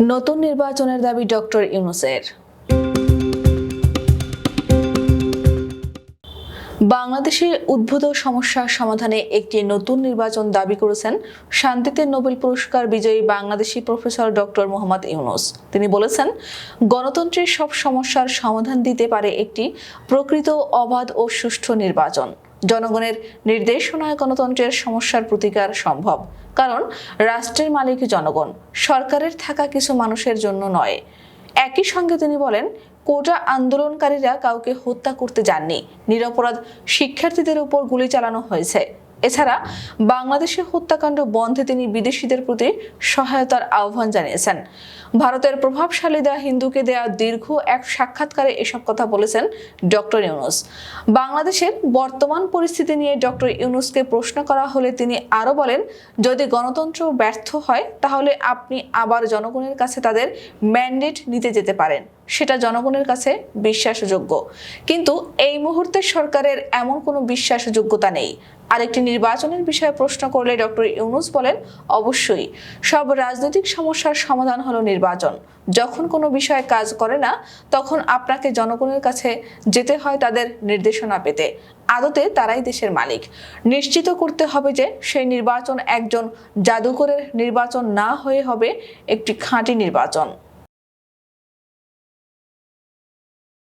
নতুন নির্বাচনের দাবি ডক্টর ইউনুসের। বাংলাদেশের উদ্ভূত সমস্যার সমাধানে একটি নতুন নির্বাচন দাবি করেছেন শান্তিতে নোবেল পুরস্কার বিজয়ী বাংলাদেশি প্রফেসর ডক্টর মোহাম্মদ ইউনুস। তিনি বলেছেন, গণতন্ত্রের সব সমস্যার সমাধান দিতে পারে একটি প্রকৃত অবাধ ও সুষ্ঠু নির্বাচন। জনগণের নির্দেশনায় গণতন্ত্রের সমস্যার প্রতিকার সম্ভব। কারণ রাষ্ট্রের মালিক জনগণ, সরকারের থাকা কিছু মানুষের জন্য নয়। একই সঙ্গে তিনি বলেন, কোটা আন্দোলনকারীরা কাউকে হত্যা করতে যাননি। নিরপরাধ শিক্ষার্থীদের উপর গুলি চালানো হয়েছে। এছাড়া বাংলাদেশে হত্যাকাণ্ড বন্ধে তিনি বিদেশিদের প্রতি সহায়তার আহ্বান জানিয়েছেন। ভারতের প্রভাবশালী দা হিন্দুকে দেয়া দীর্ঘ এক সাক্ষাৎকারে এসব কথা বলেছেন ডক্টর ইউনুস। বাংলাদেশের বর্তমান পরিস্থিতি নিয়ে ডক্টর ইউনুসকে প্রশ্ন করা হলে তিনি আরও বলেন, যদি গণতন্ত্র ব্যর্থ হয়, তাহলে আপনি আবার জনগণের কাছে তাদের ম্যান্ডেট নিতে যেতে পারেন। সেটা জনগণের কাছে বিশ্বাসযোগ্য। কিন্তু এই মুহূর্তে সরকারের এমন কোনো বিশ্বাসযোগ্যতা নেই। আরেকটি নির্বাচনের বিষয়ে প্রশ্ন করলে ডক্টর ইউনুস বলেন, অবশ্যই। সব রাজনৈতিক সমস্যার সমাধান হলো নির্বাচন। যখন কোনো বিষয়ে কাজ করে না, তখন আপনাকে জনগণের কাছে যেতে হয় তাদের নির্দেশনা পেতে। আদতে তারাই দেশের মালিক। নিশ্চিত করতে হবে যে সেই নির্বাচন একজন জাদুকরের নির্বাচন না হয়ে হবে একটি খাঁটি নির্বাচন।